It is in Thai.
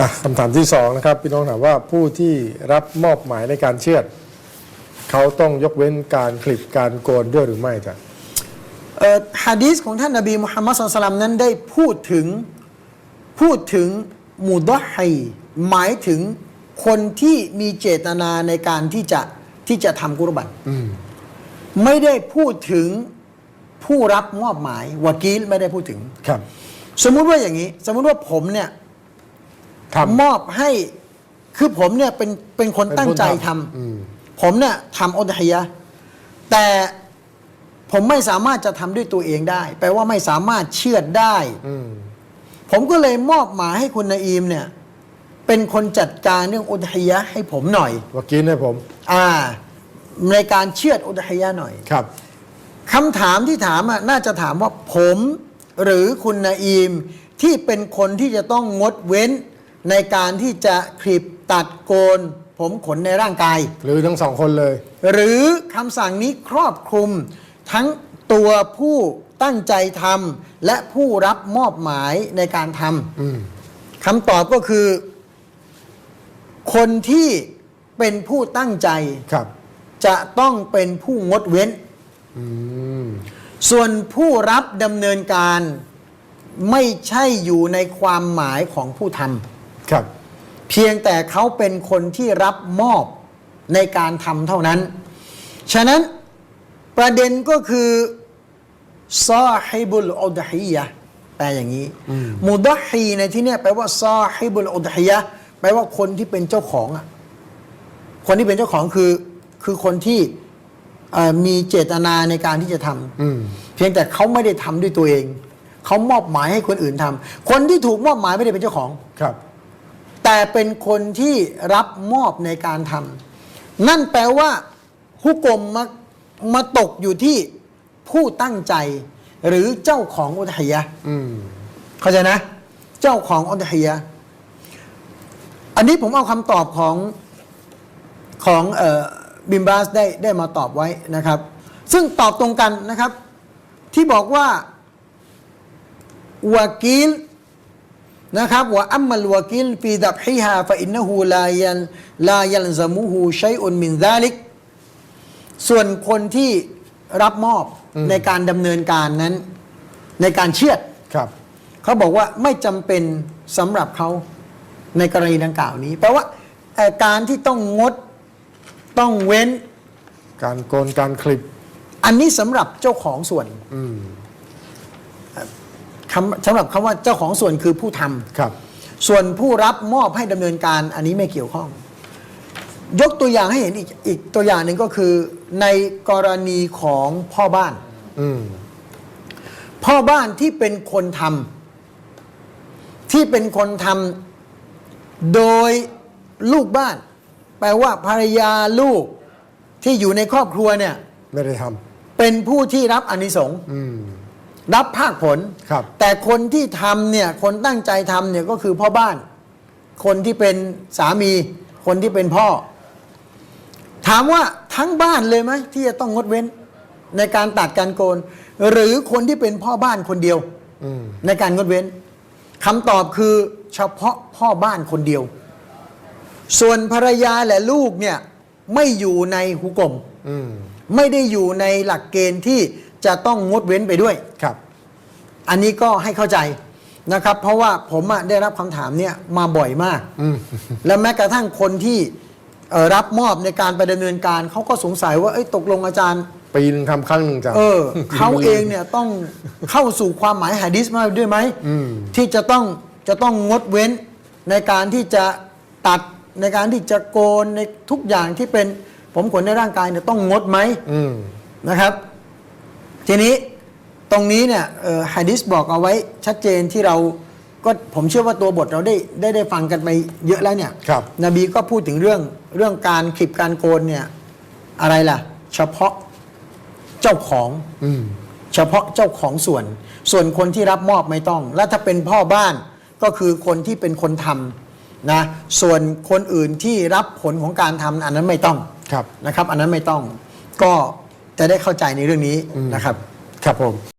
อะคำถามที่สองนะครับพี่น้องถามว่าผู้ที่รับมอบหมายในการเชือดเขาต้องยกเว้นการคลิปการโกนด้วยหรือไม่จ้ะเอ่อฮะดีษของท่านนบีมุฮัมมัดสุลตัลลัมนั้นได้พูดถึงพูดถึงมุดอฮีหมายถึงคนที่มีเจตนาในการที่จะที่จะทำกุรบันอืมไม่ได้พูดถึงผู้รับมอบหมายวากีลไม่ได้พูดถึงครับ สมมุติว่าอย่างนี้ สมมุติว่าผมเนี่ย ทำมอบให้คือผมเนี่ยเป็นเป็นคนเป็นตั้งใจคนททำอืมำผมเนี่ยทำอุทยะห์แต่ผมไม่สามารถจะทำด้วยตัวเองได้ แปลว่าไม่สามารถเชื่อดได้ อืม ผมก็เลยมอบหมายให้คุณนาอีมเนี่ย เป็นคนจัดการเรื่องอุทยะห์ให้ผมหน่อยวากินให้ผม อ่า ในการเชื่อดอุทยะห์หน่อย ครับ คำถามที่ถามอะน่าจะถามว่าผมหรือคุณนาอีมที่เป็นคนที่จะต้องงดเว้น ในการที่จะคลิปตัดโกน ผมขนในร่างกาย หรือทั้งสองคนเลย หรือคำสั่งนี้ครอบคลุม ทั้งตัวผู้ตั้งใจทำและผู้รับมอบหมายในการทอืมำคำตอบก็คือ คนที่เป็นผู้ตั้งใจ ครับจะต้องเป็นผู้งดเว้น อืมส่วนผู้รับดำเนินการไม่ใช่อยู่ในความหมายของผู้ท ครับำเพียงแต่เขาเป็นคนที่รับมอบในการทำเท่านั้น ฉะนั้นประเด็นก็คือซอฮิบุลอุดฮียะห์แปลอย่างนี้อืมมุดฮีในที่เนี้ยแปลว่าซอฮิบุลอุดฮียะห์แปลว่าคนที่เป็นเจ้าของอะคนที่เป็นเจ้าของคือคือคนที่เอ่อมีเจตนาในการที่จะทำอืมเพียงแต่เขาไม่ได้ทำด้วยตัวเอง เขามอบหมายให้คนอื่นทำคนที่ถูกมอบหมายไม่ได้เป็นเจ้าของครับ แต่เป็นคนที่รับมอบในการทำนั่นแปลว่าฮุกกลมมามาตกอยู่ที่ผู้ตั้งใจ หรือเจ้าของอุทยะเข้าใจนะ เจ้าของอุทยะอันนี้ผมเอาคำตอบของของออบิมบาสได้ได้มาตอบไว้นะครับ ซึ่งตอบตรงกันนะครับ ที่บอกว่าวากีล นะครับว่าอัมมัลวากีลฟีดับฮิฮาฟะอินนหูลายันลายันซามุฮูชัยอุนมินซาลิกส่วนคนที่รับมอบอืมในการดำเนินการนั้น ในการเชือดครับเขาบอกว่าไม่จำเป็นสำหรับเขาในกรณีดังกล่าวนี้แปลว่าเอ่อการที่ต้องงดต้องเว้น การโกนการคลิป อันนี้สำหรับเจ้าของส่วนอืม คำสำหรับคำว่าเจ้าของส่วนคือผู้ทำครับ ส่วนผู้รับมอบให้ดำเนินการอันนี้ไม่เกี่ยวข้อง ยกตัวอย่างให้เห็นอีกอีกตัวอย่างหนึ่งก็คือ ในกรณีของพ่อบ้านอืมพ่อบ้านที่เป็นคนทำที่เป็นคนทำโดยลูกบ้าน แปลว่าภรรยาลูกที่อยู่ในครอบครัวเนี่ย ไม่ได้ทเป็นผู้ที่รับอานิสงส์ำอืม รับภาคผล ครับ แต่คนที่ทำเนี่ยคนตั้งใจทำเนี่ยก็คือพ่อบ้าน คนที่เป็นสามี คนที่เป็นพ่อ ถามว่าทั้งบ้านเลยไหมที่จะต้องงดเว้น ในการตัดการโกน หรือคนที่เป็นพ่อบ้านคนเดียว อืม ในการงดเว้นคำตอบคือเฉพาะพ่อบ้านคนเดียว ส่วนภรรยาและลูกเนี่ยไม่อยู่ในหุกลม อืม ไม่ได้อยู่ในหลักเกณฑ์ที่ จะต้องงดเว้นไปด้วย ครับ อันนี้ก็ให้เข้าใจนะครับ เพราะว่าผมอะได้รับคำถามเนี่ยมาบ่อยมาก อืม และแม้กระทั่งคนที่เอ่อรับมอบในการไปดำเนินการเขาก็สงสัยว่าเอ้ยตกลงอาจารย์ ปีหนึงทำครั้งหนึ่งจ้ะ เออ เขาเองเนี่ยต้องเข้าสู่ความหมายหะดิษมาด้วยไหมอืม ที่จะต้องจะต้องงดเว้นในการที่จะตัดในการที่จะโกนในทุกอย่างที่เป็นผมขนในร่างกายเนี่ยต้องงดไหมอืม นะครับ ทีนี้ตรงนี้เนี่ยเอ่อฮะดิษบอกเอาไว้ชัดเจนที่เราก็ผมเชื่อว่าตัวบทเราได้ได้ได้ฟังกันไปเยอะแล้วเนี่ยครับ นบีก็พูดถึงเรื่องเรื่องการคลิปการโกนเนี่ยอะไรล่ะ เฉพาะเจ้าของอืมเฉพาะเจ้าของส่วน ส่วนคนที่รับมอบไม่ต้อง และถ้าเป็นพ่อบ้านก็คือคนที่เป็นคนทำนะส่วนคนอื่นที่รับผลของการทำอันนั้นไม่ต้องครับนะครับ อันนั้นไม่ต้องก็ จะได้เข้าใจในเรื่องนี้นะครับ ครับผม